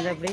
இது எப்படி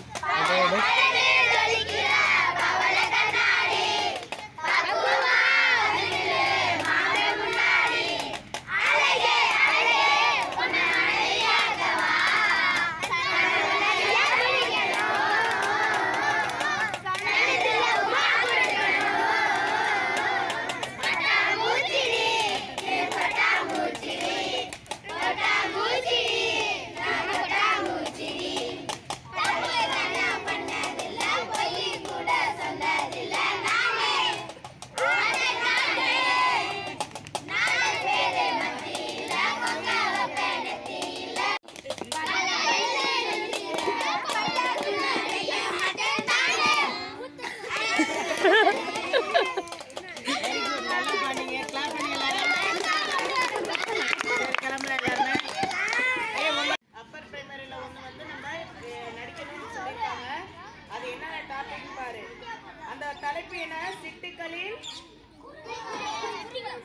என தலைப்பு சிட்டுக்களின்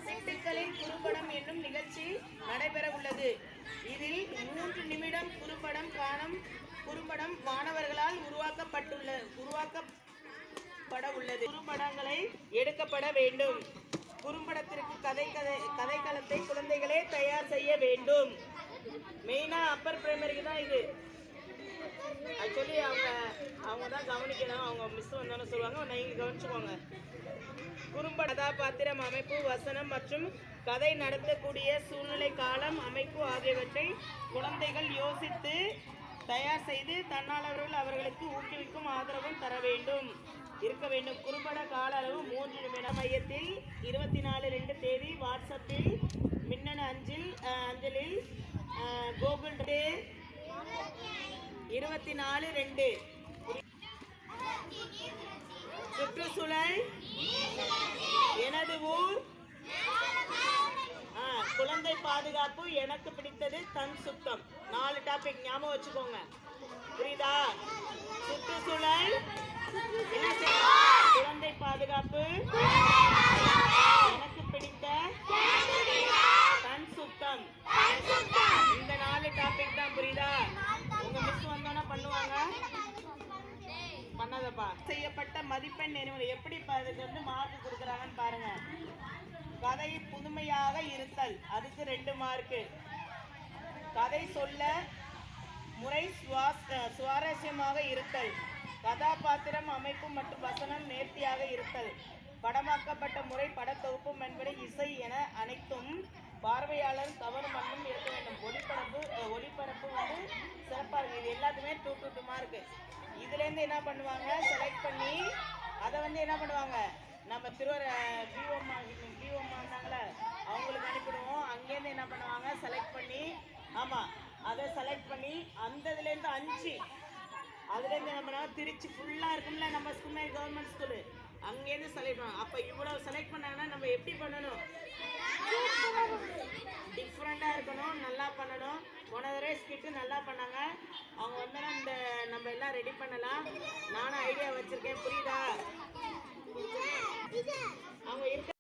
சிட்டுக்களின் குறும்படம் என்னும் நிகழ்ச்சி நடைபெற உள்ளது இதில் மூன்று நிமிடம் குறும்படம் காணும் குறும்படம் மாணவர்களால் உருவாக்கப்பட்டுள்ள உருவாக்கப்பட உள்ளது குறும்படங்களை எடுக்கப்பட வேண்டும். குறும்படத்திற்கு கதை கதை கதைக்களத்தை குழந்தைகளே தயார் செய்ய வேண்டும். மெயினா அப்பர் பிரைமரிக்கு தான் இது. ஆக்சுவலி அவங்க அவங்க தான் கவனிக்கணும். அவங்க மிஸ் வந்தோன்னு சொல்லுவாங்க. நீங்கள் கவனிச்சுக்கோங்க. குறும்பட கதாபாத்திரம் அமைப்பு வசனம் மற்றும் கதை நடத்தக்கூடிய சூழ்நிலை காலம் அமைப்பு ஆகியவற்றை குழந்தைகள் யோசித்து தயார் செய்து தன்னாளர்கள் அவர்களுக்கு ஊக்குவிக்கும் ஆதரவும் தர வேண்டும். இருக்க வேண்டும். குறும்பட கால அளவு மூன்று நிமிடம். மையத்தில் இருபத்தி நாலு ரெண்டு தேதி வாட்ஸ்அப்பில் மின்னணு அஞ்சில் அஞ்சலில் கூகுள் கோகுல் இருபத்தி நாலு ரெண்டு. சுற்றுச்சூழல். எனது ஊர். ஆ, குழந்தை பாதுகாப்பு எனக்கு பிடித்தது தன் சுத்தம். நாலு டாபிக் ஞாபகம் வச்சுக்கோங்க. புரியுதா? சுற்றுச்சூழல். குழந்தை பாதுகாப்பு. எனக்கு பிடித்த தன் சுத்தம் இந்த நாலு டாபிக் தான் புரியுதா உங்க மிஸ் வந்தோன்னா பண்ணுவாங்க பண்ணாதப்பா செய்யப்பட்ட மதிப்பெண் நிறுவனம் எப்படி அதுக்கு வந்து மார்க் கொடுக்குறாங்கன்னு பாருங்க. கதை புதுமையாக இருத்தல். அதுக்கு ரெண்டு மார்க்கு கதை சொல்ல முறை சுவாஸ் சுவாரஸ்யமாக இருத்தல். கதாபாத்திரம் அமைப்பு மற்றும் வசனம் நேர்த்தியாக இருத்தல். படமாக்கப்பட்ட முறை படத்தொகுப்பும் என்பது இசை என அனைத்தும் பார்வையாளர் தவறு மண்ணும் இருக்க வேண்டும். ஒளிபரப்பு ஒளிபரப்பு வந்து சிறப்பாக இருக்கு. இது எல்லாத்துமே டூ டூ டூ மார்க்கு என்ன பண்ணுவாங்க? செலக்ட் பண்ணி அதை வந்து என்ன பண்ணுவாங்க? நம்ம திருவர பிஓமா பிஓமா இருந்தாங்களே அவங்களுக்கு அனுப்பிடுவோம். அங்கேருந்து என்ன பண்ணுவாங்க? செலக்ட் பண்ணி ஆமாம் அதை செலக்ட் பண்ணி அந்த இதுலேருந்து அஞ்சு அதுலேருந்து என்ன பண்ணுவாங்க? திருச்சி ஃபுல்லாக இருக்கும்ல நம்ம ஸ்கூல்ல கவர்மெண்ட் ஸ்கூலு அங்கேருந்து செலக்ட் பண்ணுவாங்க அப்போ இவ்வளோ செலக்ட் பண்ணாங்கன்னா நம்ம எப்படி பண்ணணும்? டிஃப்ரெண்ட்டாக இருக்கணும் நல்லா பண்ணணும். போன தடவை ஸ்கிட்டு நல்லா பண்ணாங்க. அவங்க வந்தனா இந்த நம்ம எல்லாம் ரெடி பண்ணலாம். நானும் ஐடியா வச்சுருக்கேன். புரியுதா? அவங்க இருக்க